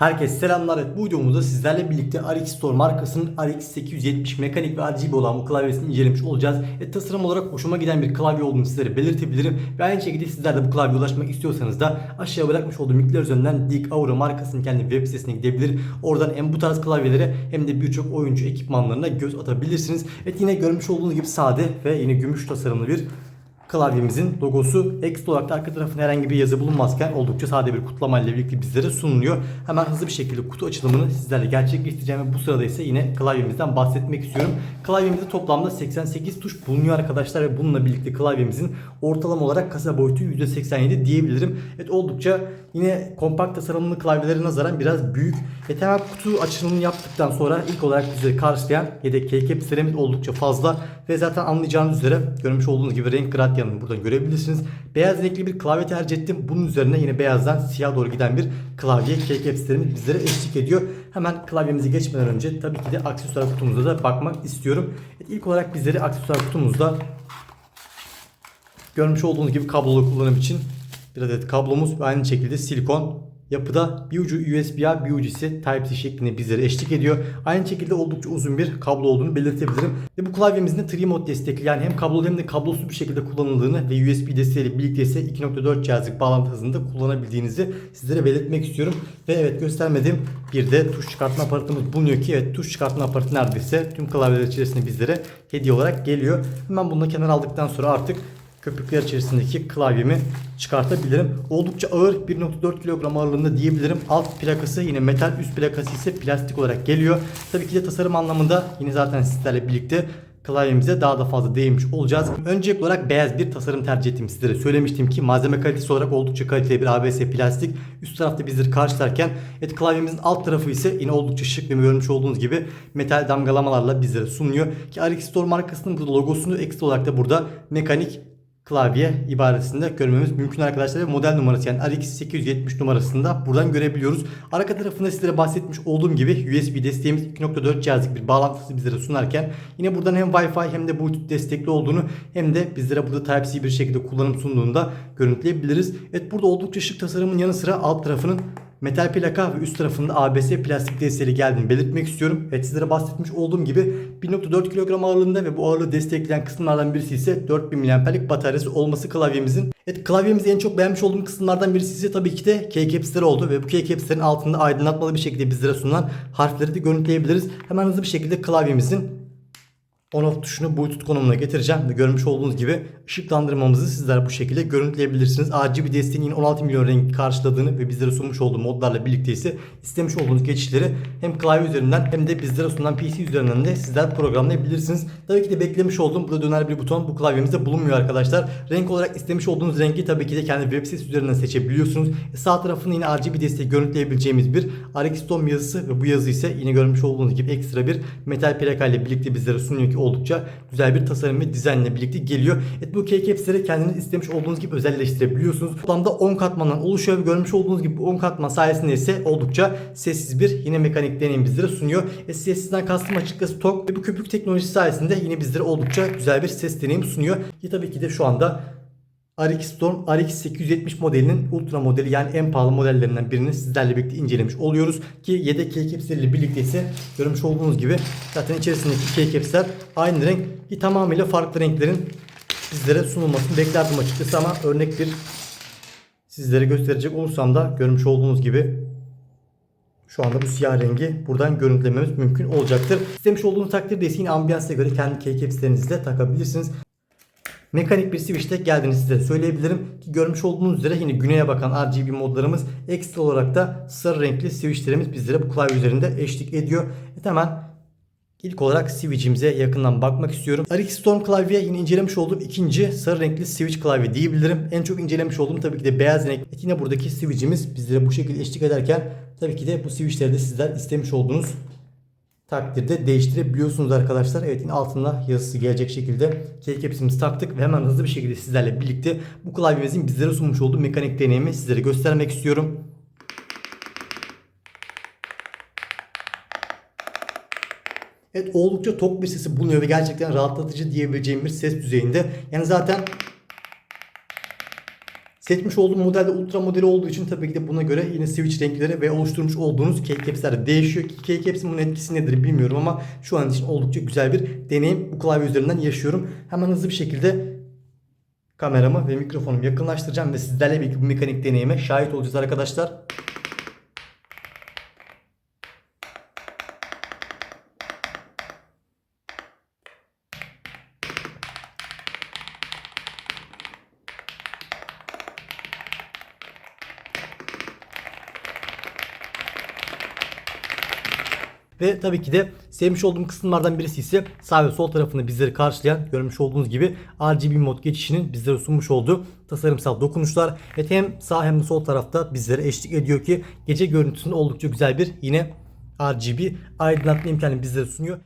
Herkese selamlar. Evet, bu videomuzda sizlerle birlikte RX Store markasının RX 870 mekanik ve RGB olan bu klavyesini incelemiş olacağız. E, tasarım olarak hoşuma giden bir klavye olduğunu sizlere belirtebilirim. Ve aynı şekilde sizler de bu klavyeye ulaşmak istiyorsanız da aşağıya bırakmış olduğum linkler üzerinden Dig Aura markasının kendi web sitesine gidebilir. Oradan hem bu tarz klavyelere hem de birçok oyuncu ekipmanlarına göz atabilirsiniz. Evet yine görmüş olduğunuz gibi sade ve yine gümüş tasarımlı bir klavyemizin logosu ekstra olarak da arka tarafında herhangi bir yazı bulunmazken oldukça sade bir kutlama ile birlikte bizlere sunuluyor. Hemen hızlı bir şekilde kutu açılımını sizlerle gerçekleştireceğim ve bu sırada ise yine klavyemizden bahsetmek istiyorum. Klavyemizde toplamda 88 tuş bulunuyor arkadaşlar ve bununla birlikte klavyemizin ortalama olarak kasa boyutu %87 diyebilirim. Evet oldukça yine kompakt tasarımlı klavyelere nazaran biraz büyük. Ve temel kutu açılımını yaptıktan sonra ilk olarak bizleri karşılayan yedek serimiz oldukça fazla ve zaten anlayacağınız üzere görmüş olduğunuz gibi renk gradyanını buradan görebilirsiniz. Beyaz renkli bir klavye tercih ettim. Bunun üzerine yine beyazdan siyah doğru giden bir klavye keycap serimiz bizlere eşlik ediyor. Hemen klavyemizi geçmeden önce tabii ki de aksesuar kutumuza da bakmak istiyorum. Evet, ilk olarak bizleri aksesuar kutumuzda görmüş olduğunuz gibi kablolu kullanım için bir adet kablomuz ve aynı şekilde silikon yapıda bir ucu USB-A bir ucu ise Type-C şeklinde bizlere eşlik ediyor. Aynı şekilde oldukça uzun bir kablo olduğunu belirtebilirim. Ve bu klavyemizin de 3 mod destekli yani hem kablolu hem de kablosuz bir şekilde kullanıldığını ve USB desteğiyle birlikte ise 2.4 cihazlık bağlantı hızında kullanabildiğinizi sizlere belirtmek istiyorum. Ve evet göstermediğim bir de tuş çıkartma aparatımız bulunuyor ki evet tuş çıkartma aparatı neredeyse tüm klavyeler içerisinde bizlere hediye olarak geliyor. Hemen bunu kenara aldıktan sonra artık köpükler içerisindeki klavyemi çıkartabilirim. Oldukça ağır 1.4 kilogram ağırlığında diyebilirim. Alt plakası yine metal üst plakası ise plastik olarak geliyor. Tabii ki de tasarım anlamında yine zaten sizlerle birlikte klavyemize daha da fazla değinmiş olacağız. Öncelikli olarak beyaz bir tasarım tercih ettim sizlere. Söylemiştim ki malzeme kalitesi olarak oldukça kaliteli bir ABS plastik. Üst tarafta bizleri karşılarken evet klavyemizin alt tarafı ise yine oldukça şık ve görmüş olduğunuz gibi metal damgalamalarla bizlere sunuyor. Ki RX Store markasının burada logosunu ekstra olarak da burada mekanik klavye ibaresinde görmemiz mümkün arkadaşlar. Model numarası yani RX 870 numarasında buradan görebiliyoruz. Arka tarafında sizlere bahsetmiş olduğum gibi USB desteğimiz 2.4 cihazlık bir bağlantısı bizlere sunarken yine buradan hem Wi-Fi hem de Bluetooth destekli olduğunu hem de bizlere burada Type-C bir şekilde kullanım sunduğunda görüntüleyebiliriz. Evet burada oldukça şık tasarımın yanı sıra alt tarafının metal plaka ve üst tarafında ABS plastik desteği geldiğini belirtmek istiyorum. Evet sizlere bahsetmiş olduğum gibi 1.4 kilogram ağırlığında ve bu ağırlığı destekleyen kısımlardan birisi ise 4000 mAh'lik bataryası olması klavyemizin. Evet klavyemizi en çok beğenmiş olduğum kısımlardan birisi ise tabii ki de keycaps'leri oldu ve bu keycaps'lerin altında aydınlatmalı bir şekilde bizlere sunulan harfleri de görüntüleyebiliriz. Hemen hızlı bir şekilde klavyemizin on off tuşunu Bluetooth konumuna getireceğim ve görmüş olduğunuz gibi ışıklandırmamızı sizler bu şekilde görüntüleyebilirsiniz. RGB desteğinin yine 16 milyon renk karşıladığını ve bizlere sunmuş olduğu modlarla birlikte ise istemiş olduğunuz geçişleri hem klavye üzerinden hem de bizlere sunulan PC üzerinden de sizler programlayabilirsiniz. Tabii ki de beklemiş olduğum burada döner bir buton bu klavyemizde bulunmuyor arkadaşlar. Renk olarak istemiş olduğunuz rengi tabii ki de kendi web sitesi üzerinden seçebiliyorsunuz. E, sağ tarafında yine RGB desteği görüntüleyebileceğimiz bir RX yazısı ve bu yazı ise yine görmüş olduğunuz gibi ekstra bir metal plaka ile birlikte bizlere sunuyor ki oldukça güzel bir tasarım ve dizaynla birlikte geliyor. Evet bu keycaps'leri kendiniz istemiş olduğunuz gibi özelleştirebiliyorsunuz. Toplamda 10 katmandan oluşuyor ve görmüş olduğunuz gibi bu 10 katman sayesinde ise oldukça sessiz bir yine mekanik deneyim bizlere sunuyor. E, sessizden kastım açıkçası TOG ve bu köpük teknolojisi sayesinde yine bizlere oldukça güzel bir ses deneyimi sunuyor. Ki tabii ki de şu anda RX Storm RX 870 modelinin ultra modeli yani en pahalı modellerinden birini sizlerle birlikte incelemiş oluyoruz. Ki yedek keycaps'leriyle birlikte ise görmüş olduğunuz gibi zaten içerisindeki keycaps'ler aynı renk ki tamamıyla farklı renklerin sizlere sunulmasını beklerdim açıkçası ama örnek bir sizlere gösterecek olursam da görmüş olduğunuz gibi şu anda bu siyah rengi buradan görüntülememiz mümkün olacaktır. İstemiş olduğunuz takdirde ise yine ambiyansa göre kendi keycaps'lerinizi de takabilirsiniz. Mekanik bir switch'te geldiğini size söyleyebilirim. Ki görmüş olduğunuz üzere yine güneye bakan RGB modlarımız ekstra olarak da sarı renkli switchlerimiz bizlere bu klavye üzerinde eşlik ediyor. Evet hemen ilk olarak switch'imize yakından bakmak istiyorum. RX Storm klavye yine incelemiş olduğum ikinci sarı renkli switch klavye diyebilirim. En çok incelemiş olduğum tabii ki de beyaz renk. Yine buradaki switch'imiz bizlere bu şekilde eşlik ederken tabii ki de bu switch'leri de sizler istemiş olduğunuz takdirde değiştirebiliyorsunuz arkadaşlar. Evet yine altında yazısı gelecek şekilde keycaps'imizi taktık ve hemen hızlı bir şekilde sizlerle birlikte bu klavyemizin bizlere sunmuş olduğu mekanik deneyimi sizlere göstermek istiyorum. Evet oldukça tok bir sesi bulunuyor ve gerçekten rahatlatıcı diyebileceğim bir ses düzeyinde. Yani zaten Seçmiş olduğum modelde ultra modeli olduğu için tabii ki de buna göre yine switch renkleri ve oluşturmuş olduğunuz keycaps'ler değişiyor. Ki keycaps'in bunun etkisi nedir bilmiyorum ama şu an için oldukça güzel bir deneyim bu klavye üzerinden yaşıyorum. Hemen hızlı bir şekilde kameramı ve mikrofonumu yakınlaştıracağım ve sizlerle birlikte bu mekanik deneyime şahit olacağız arkadaşlar. Ve tabii ki de sevmiş olduğum kısımlardan birisi ise sağ ve sol tarafını bizleri karşılayan görmüş olduğunuz gibi RGB mod geçişinin bizlere sunmuş olduğu tasarımsal dokunuşlar. Evet hem sağ hem de sol tarafta bizlere eşlik ediyor ki gece görüntüsünde oldukça güzel bir yine RGB aydınlatma imkanı bizlere sunuyor.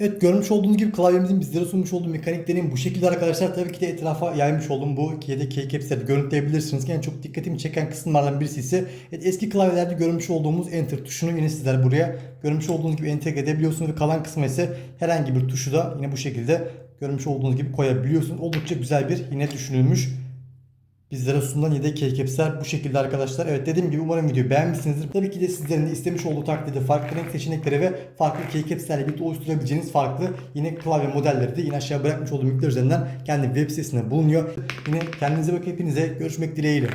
Evet görmüş olduğunuz gibi klavyemizin bizlere sunmuş olduğu mekanik deneyim bu şekilde arkadaşlar. Tabii ki de etrafa yaymış olduğum bu yedek keycaps'leri görüntüleyebilirsiniz. En çok dikkatimi çeken kısımlardan birisi ise evet, eski klavyelerde görmüş olduğumuz enter tuşunu yine sizler buraya görmüş olduğunuz gibi entegre edebiliyorsunuz. Ve kalan kısmı ise herhangi bir tuşu da yine bu şekilde görmüş olduğunuz gibi koyabiliyorsunuz. Oldukça güzel bir yine düşünülmüş Bizlere sunulan yedek keycaps'ler bu şekilde arkadaşlar. Evet dediğim gibi umarım videoyu beğenmişsinizdir. Tabii ki de sizlerin de istemiş olduğu takdirde farklı renk seçenekleri ve farklı keycaps'lerle birlikte oluşturabileceğiniz farklı yine klavye modelleri de yine aşağı bırakmış olduğum linkler üzerinden kendi web sitesinde bulunuyor. Yine kendinize bakın hepinize görüşmek dileğiyle.